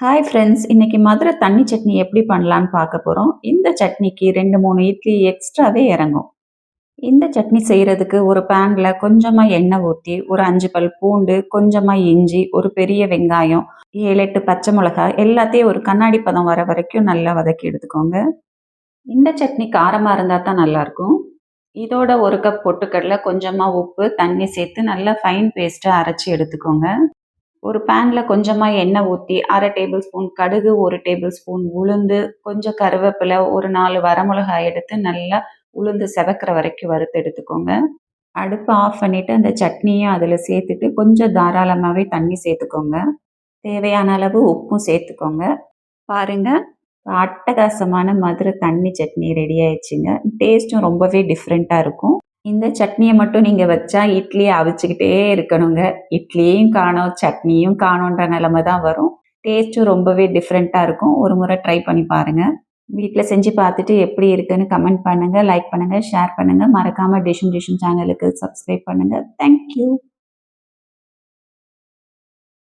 Hi friends இன்னைக்கு மதுரை தண்ணி சட்னி எப்படி பண்ணலான்னு பார்க்க போகிறோம் இந்த சட்னிக்கு ரெண்டு மூணு இட்லி எக்ஸ்ட்ராவே இறங்கும். இந்த சட்னி செய்கிறதுக்கு ஒரு பேனில் கொஞ்சமாக எண்ணெய் ஊற்றி ஒரு அஞ்சு பல் பூண்டு கொஞ்சமாக இஞ்சி ஒரு பெரிய வெங்காயம் ஏழு எட்டு பச்சை மிளகாய் எல்லாத்தையும் ஒரு கண்ணாடி பதம் வர வரைக்கும் நல்லா வதக்கி எடுத்துக்கோங்க. இந்த சட்னி காரமாக இருந்தால் தான் நல்லாயிருக்கும். இதோட ஒரு கப் பொட்டுக்கடலை கொஞ்சமாக உப்பு தண்ணி சேர்த்து நல்லா ஃபைன் பேஸ்ட்டாக அரைச்சி எடுத்துக்கோங்க. ஒரு பேனில் கொஞ்சமாக எண்ணெய் ஊற்றி அரை டேபிள் ஸ்பூன் கடுகு ஒரு டேபிள் ஸ்பூன் உளுந்து கொஞ்சம் கருவேப்பிலை ஒரு நாலு வரமிளகாய் எடுத்து நல்லா உளுந்து செவக்கிற வரைக்கும் வறுத்து எடுத்துக்கோங்க. அடுப்பை ஆஃப் பண்ணிவிட்டு அந்த சட்னியும் அதில் சேர்த்துட்டு கொஞ்சம் தாராளமாகவே தண்ணி சேர்த்துக்கோங்க. தேவையான அளவு உப்பும் சேர்த்துக்கோங்க. பாருங்க அட்டகாசமான மதுரை தண்ணி சட்னி ரெடி ஆயிடுச்சுங்க. டேஸ்ட்டும் ரொம்பவே டிஃப்ரெண்ட்டாக இருக்கும். இந்த சட்னியை மட்டும் நீங்கள் வச்சா இட்லியை அவிச்சுக்கிட்டே இருக்கணுங்க. இட்லியும் காணும் சட்னியும் காணுன்ற நிலமை தான் வரும். டேஸ்ட்டும் ரொம்பவே டிஃப்ரெண்ட்டாக இருக்கும். ஒரு முறை ட்ரை பண்ணி பாருங்கள் வீட்டில் செஞ்சு பார்த்துட்டு எப்படி இருக்குன்னு கமெண்ட் பண்ணுங்கள் லைக் பண்ணுங்கள் ஷேர் பண்ணுங்கள் மறக்காமல் டிஷும் டிஷும் சேனலுக்கு சப்ஸ்கிரைப் பண்ணுங்கள் தேங்க்யூ